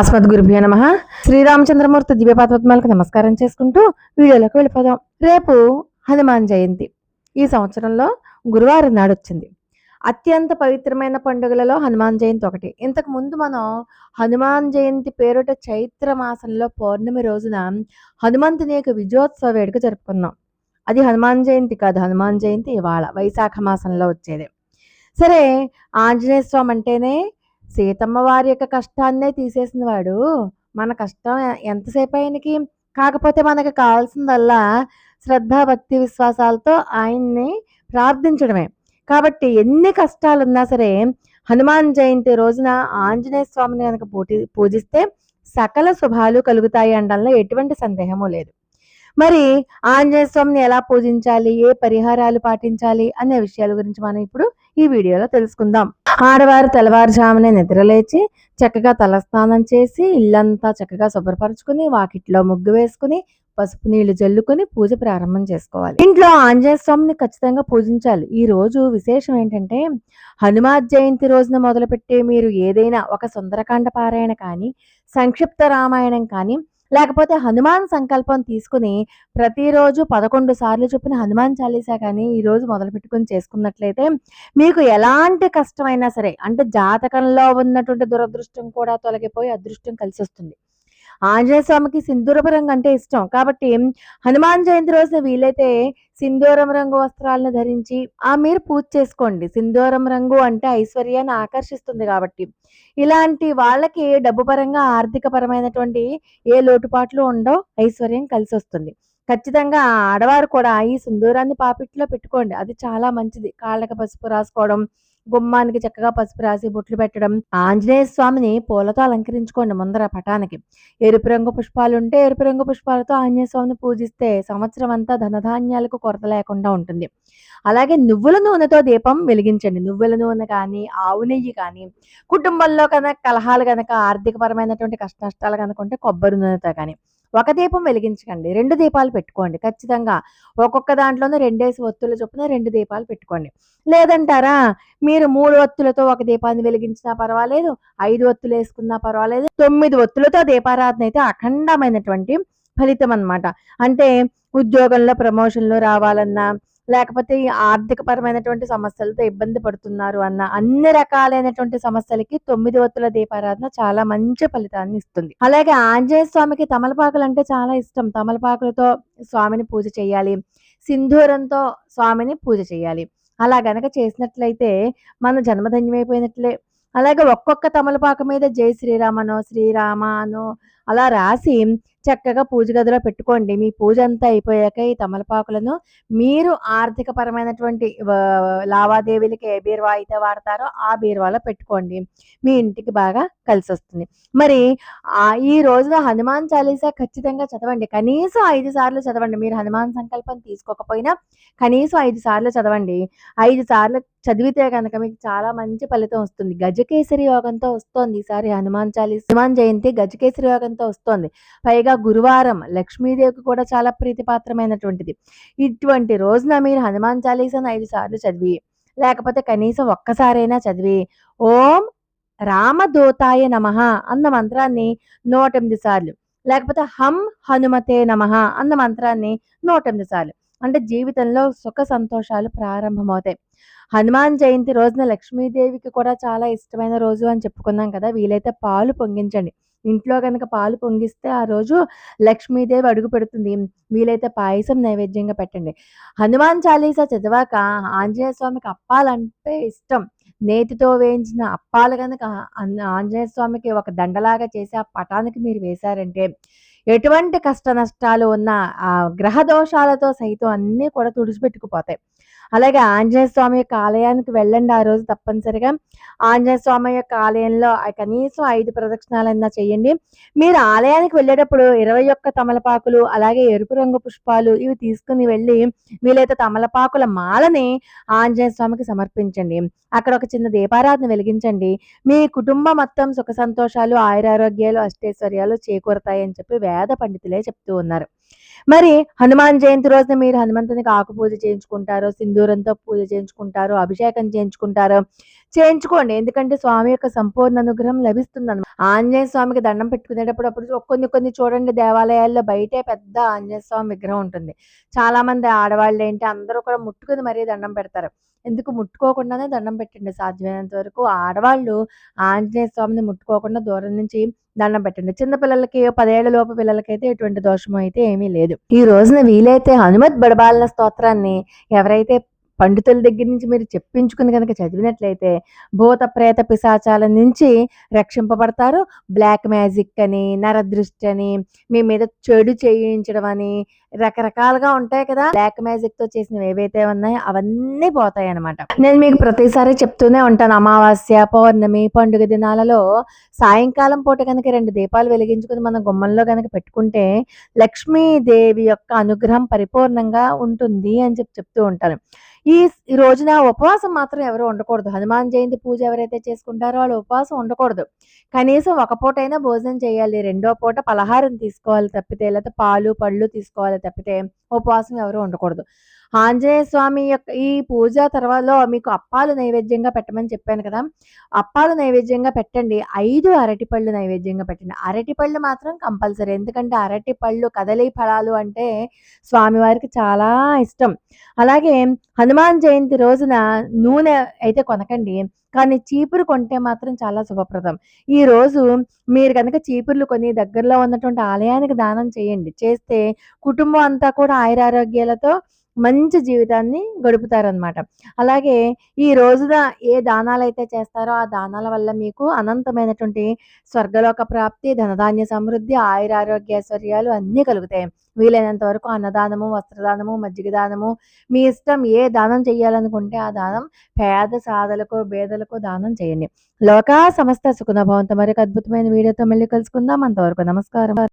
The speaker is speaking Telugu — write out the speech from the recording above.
అస్మద్ గురుభ్యో నమ. శ్రీరామచంద్రమూర్తి దివ్యపాత్మలకు నమస్కారం చేసుకుంటూ వీడియోలోకి వెళ్ళిపోదాం. రేపు హనుమాన్ జయంతి. ఈ సంవత్సరంలో గురువారం నాడు వచ్చింది అత్యంత పవిత్రమైన పండుగలలో హనుమాన్ జయంతి ఒకటి. ఇంతకు ముందు మనం హనుమాన్ జయంతి పేరుట చైత్ర మాసంలో పౌర్ణమి రోజున హనుమంతుని యొక్క విజయోత్సవ వేడుక జరుపుకున్నాం. అది హనుమాన్ జయంతి కాదు. హనుమాన్ జయంతి ఇవాళ వైశాఖ మాసంలో వచ్చేది. సరే ఆంజనేయ స్వామి అంటేనే సీతమ్మ వారి యొక్క కష్టాన్నే తీసేసిన వాడు. మన కష్టం ఎంతసేపు ఆయనకి కాకపోతే మనకు కావాల్సిందల్లా శ్రద్ధ భక్తి విశ్వాసాలతో ఆయన్ని ప్రార్థించడమే. కాబట్టి ఎన్ని కష్టాలున్నా సరే హనుమాన్ జయంతి రోజున ఆంజనేయ స్వామిని కనుక పూటి పూజిస్తే సకల శుభాలు కలుగుతాయి అనడంలో ఎటువంటి సందేహము లేదు. మరి ఆంజనేయ స్వామిని ఎలా పూజించాలి? ఏ పరిహారాలు పాటించాలి? అనే విషయాల గురించి మనం ఇప్పుడు ఈ వీడియోలో తెలుసుకుందాం. ఆడవారు తెల్లవారుజామునే నిద్రలేచి చక్కగా తలస్నానం చేసి ఇల్లంతా చక్కగా శుభ్రపరచుకుని వాకిట్లో ముగ్గు వేసుకుని పసుపు నీళ్ళు జల్లుకొని పూజ ప్రారంభం చేసుకోవాలి. ఇంట్లో ఆంజనేయ స్వామిని ఖచ్చితంగా పూజించాలి. ఈ రోజు విశేషం ఏంటంటే హనుమాన్ జయంతి రోజున మొదలుపెట్టే మీరు ఏదైనా ఒక సుందరకాండ పారాయణ కానీ సంక్షిప్త రామాయణం కానీ లేకపోతే హనుమాన్ సంకల్పం తీసుకుని ప్రతిరోజు పదకొండు సార్లు చొప్పున హనుమాన్ చాలీసా కానీ ఈరోజు మొదలు పెట్టుకుని చేసుకున్నట్లయితే మీకు ఎలాంటి కష్టమైనా సరే అంటే జాతకంలో ఉన్నటువంటి దురదృష్టం కూడా తొలగిపోయి అదృష్టం కలిసి వస్తుంది ఆంజనేయ స్వామికి సింధూరపు రంగు అంటే ఇష్టం. కాబట్టి హనుమాన్ జయంతి రోజున వీలైతే సింధూరం రంగు వస్త్రాలను ధరించి ఆ మీరు పూజ చేసుకోండి. సింధూరం రంగు అంటే ఐశ్వర్యాన్ని ఆకర్షిస్తుంది కాబట్టి. ఇలాంటి వాళ్ళకి డబ్బు పరంగా ఆర్థిక పరమైనటువంటి ఏ లోటుపాట్లు ఉండవు ఐశ్వర్యం కలిసి వస్తుంది. ఖచ్చితంగా ఆడవారు కూడా ఈ సింధూరాన్ని పాపిట్లో పెట్టుకోండి. అది చాలా మంచిది. కాళ్ళకి పసుపు రాసుకోవడం గుమ్మానికి చక్కగా పసుపు రాసి బొట్లు పెట్టడం. ఆంజనేయ స్వామిని పూలతో అలంకరించుకోండి ముందర పటానికి. ఎరుపు రంగు పుష్పాలు ఉంటే ఎరుపు రంగు పుష్పాలతో ఆంజనేయ స్వామిని పూజిస్తే సంవత్సరం అంతా ధనధాన్యాలకు కొరత లేకుండా ఉంటుంది. అలాగే నువ్వుల నూనెతో దీపం వెలిగించండి. నువ్వుల నూనె కానీ ఆవు నెయ్యి కానీ కుటుంబంలో కనుక కలహాలు కనుక ఆర్థికపరమైనటువంటి కష్ట నష్టాలు కనుక ఉంటే కొబ్బరి నూనెతో కానీ. ఒక దీపం వెలిగించకండి రెండు దీపాలు పెట్టుకోండి. ఖచ్చితంగా ఒక్కొక్క దాంట్లోనూ రెండేసి ఒత్తుల చొప్పున రెండు దీపాలు పెట్టుకోండి. లేదంటారా? మీరు మూడు ఒత్తులతో ఒక దీపాన్ని వెలిగించినా పర్వాలేదు ఐదు ఒత్తులు వేసుకున్నా పర్వాలేదు తొమ్మిది ఒత్తులతో దీపారాధన అయితే అఖండమైనటువంటి ఫలితం అనమాట అంటే ఉద్యోగంలో ప్రమోషన్లు రావాలన్నా లేకపోతే ఈ ఆర్థిక పరమైనటువంటి సమస్యలతో ఇబ్బంది పడుతున్నారు అన్న అన్ని రకాలైనటువంటి సమస్యలకి తొమ్మిది ఒత్తుల దీపారాధన చాలా మంచి ఫలితాన్ని ఇస్తుంది. అలాగే ఆంజనేయ స్వామికి తమలపాకులు అంటే చాలా ఇష్టం. తమలపాకులతో స్వామిని పూజ చేయాలి. సింధూరంతో స్వామిని పూజ చేయాలి. అలా గనక చేసినట్లయితే మన జన్మధన్యమైపోయినట్లే. అలాగే ఒక్కొక్క తమలపాకు మీద జై శ్రీరామనో శ్రీరామనో అలా రాసి చక్కగా పూజ గదిలో పెట్టుకోండి. మీ పూజ అంతా అయిపోయాక ఈ తమలపాకులను మీరు ఆర్థిక పరమైనటువంటి లావాదేవీలకి ఏ బీరువా అయితే వాడతారో ఆ బీరువాలో పెట్టుకోండి. మీ ఇంటికి బాగా కలిసి వస్తుంది మరి ఆ ఈ రోజున హనుమాన్ చాలీసా ఖచ్చితంగా చదవండి. కనీసం ఐదు సార్లు చదవండి. మీరు హనుమాన్ సంకల్పం తీసుకోకపోయినా కనీసం ఐదు సార్లు చదవండి. ఐదు సార్లు చదివితే కనుక మీకు చాలా మంచి ఫలితం వస్తుంది. గజకేసరి యోగంతో వస్తోంది ఈసారి హనుమాన్ చాలీస్ హనుమాన్ జయంతి గజకేసరి యోగంతో వస్తోంది. పైగా గురువారం లక్ష్మీదేవికి కూడా చాలా ప్రీతిపాత్రమైనటువంటిది. ఇటువంటి రోజున మీరు హనుమాన్ చాలీసాను ఐదు సార్లు చదివి లేకపోతే కనీసం ఒక్కసారైనా చదివి ఓం రామదూతాయ నమః అన్న మంత్రాన్ని నూట ఎనిమిది సార్లు లేకపోతే హం హనుమతే నమః అన్న మంత్రాన్ని నూట ఎనిమిది సార్లు. అంటే జీవితంలో సుఖ సంతోషాలు ప్రారంభమవుతాయి. హనుమాన్ జయంతి రోజున లక్ష్మీదేవికి కూడా చాలా ఇష్టమైన రోజు అని చెప్పుకున్నాం కదా వీలైతే పాలు పొంగించండి. ఇంట్లో కనుక పాలు పొంగిస్తే ఆ రోజు లక్ష్మీదేవి అడుగు పెడుతుంది. వీలైతే పాయసం నైవేద్యంగా పెట్టండి. హనుమాన్ చాలీసా చదివాక ఆంజనేయ స్వామికి అప్పాలంటే ఇష్టం. నేతితో వేయించిన అప్పాలు కనుక ఆంజనేయ స్వామికి ఒక దండలాగా చేసి ఆ పటానికి మీరు వేశారంటే ఎటువంటి కష్ట నష్టాలు ఉన్న ఆ గ్రహ దోషాలతో సైతం అన్నీ కూడా తుడిచిపెట్టుకుపోతాయి. అలాగే ఆంజనేయ స్వామి యొక్క ఆలయానికి వెళ్ళండి ఆ రోజు తప్పనిసరిగా. ఆంజనేయ స్వామి యొక్క ఆలయంలో కనీసం ఐదు ప్రదక్షిణాలన్నా చేయండి. మీరు ఆలయానికి వెళ్ళేటప్పుడు ఇరవై ఒక్క తమలపాకులు అలాగే ఎరుపు రంగు పుష్పాలు ఇవి తీసుకుని వెళ్ళి వీలైతే తమలపాకుల మాలని ఆంజనేయ స్వామికి సమర్పించండి. అక్కడ ఒక చిన్న దీపారాధన వెలిగించండి. మీ కుటుంబం మొత్తం సుఖ సంతోషాలు ఆయురారోగ్యాలు అష్టైశ్వర్యాలు చేకూరుతాయి అని చెప్పి వేద పండితులే చెప్తూ ఉన్నారు. మరి హనుమాన్ జయంతి రోజున మీరు హనుమంతునికి ఆకు పూజ చేయించుకుంటారు సింధూరంతో పూజ చేయించుకుంటారు అభిషేకం చేయించుకుంటారు చేయించుకోండి. ఎందుకంటే స్వామి యొక్క సంపూర్ణ అనుగ్రహం లభిస్తుంది ఆంజనేయ స్వామికి దండం పెట్టుకునేటప్పుడు అప్పుడు కొన్ని కొన్ని చూడండి దేవాలయాల్లో బయటే పెద్ద ఆంజనేయ స్వామి విగ్రహం ఉంటుంది. చాలా మంది ఆడవాళ్ళు ఏంటి అందరూ కూడా ముట్టుకుని మరీ దండం పెడతారు. ఎందుకు ముట్టుకోకుండానే దండం పెట్టండి సాధ్యమైనంత వరకు. ఆడవాళ్ళు ఆంజనేయ స్వామిని ముట్టుకోకుండా దూరం నుంచి దండం పెట్టండి. చిన్న పిల్లలకి పదేళ్ళ లోపు పిల్లలకైతే ఎటువంటి దోషం అయితే ఏమీ లేదు. ఈ రోజున వీలైతే హనుమత్ బడబాలన స్తోత్రాన్ని ఎవరైతే పండితుల దగ్గర నుంచి మీరు చెప్పించుకుని కనుక చదివినట్లయితే భూత ప్రేత పిశాచాల నుంచి రక్షింపబడతారు. బ్లాక్ మ్యాజిక్ అని నరదృష్టి అని మీ మీద చెడు చేయించడం అని రకరకాలుగా ఉంటాయి కదా. బ్లాక్ మ్యాజిక్తో చేసినవి ఏవైతే ఉన్నాయో అవన్నీ పోతాయి అనమాట నేను మీకు ప్రతిసారి చెప్తూనే ఉంటాను. అమావాస్య పౌర్ణమి పండుగ దినాలలో సాయంకాలం పూట కనుక రెండు దీపాలు వెలిగించుకుని మనం గుమ్మంలో కనుక పెట్టుకుంటే లక్ష్మీదేవి యొక్క అనుగ్రహం పరిపూర్ణంగా ఉంటుంది అని చెప్పి చెప్తూ ఉంటాను. ఈ ఈ రోజున ఉపవాసం మాత్రం ఎవరు ఉండకూడదు. హనుమాన్ జయంతి పూజ ఎవరైతే చేసుకుంటారో వాళ్ళు ఉపవాసం ఉండకూడదు. కనీసం ఒక పూట అయినా భోజనం చేయాలి. రెండో పూట పలహారం తీసుకోవాలి తప్పితే లేకపోతే పాలు పళ్ళు తీసుకోవాలి తప్పితే ఉపవాసం ఎవరు ఉండకూడదు. ఆంజనేయ స్వామి యొక్క ఈ పూజ తర్వాత మీకు అప్పాలు నైవేద్యంగా పెట్టమని చెప్పాను కదా. అప్పాలు నైవేద్యంగా పెట్టండి. ఐదు అరటిపళ్ళు నైవేద్యంగా పెట్టండి. అరటిపళ్ళు మాత్రం కంపల్సరీ. ఎందుకంటే అరటిపళ్ళు కదలి ఫలాలు అంటే స్వామివారికి చాలా ఇష్టం. అలాగే హనుమాన్ జయంతి రోజున నూనె అయితే కొనకండి. కానీ చీపురు కొంటే మాత్రం చాలా శుభప్రదం. ఈ రోజు మీరు కనుక చీపుర్లు కొని దగ్గరలో ఉన్నటువంటి ఆలయానికి దానం చేయండి. చేస్తే కుటుంబం అంతా కూడా ఆయురారోగ్యాలతో మంచి జీవితాన్ని గడుపుతారనమాట అలాగే ఈ రోజున ఏ దానాలు అయితే చేస్తారో ఆ దానాల వల్ల మీకు అనంతమైనటువంటి స్వర్గలోక ప్రాప్తి ధనధాన్య సమృద్ధి ఆయురారోగ్యైశ్వర్యాలు అన్నీ కలుగుతాయి. వీలైనంత వరకు అన్నదానము వస్త్రదానము మజ్జిగ దానము మీ ఇష్టం ఏ దానం చేయాలనుకుంటే ఆ దానం పేద సాధలకు బేదలకు దానం చేయండి. లోకా సమస్త సుఖనభవంతో మరొక అద్భుతమైన వీడియోతో మళ్ళీ కలుసుకుందాం. అంతవరకు నమస్కారం.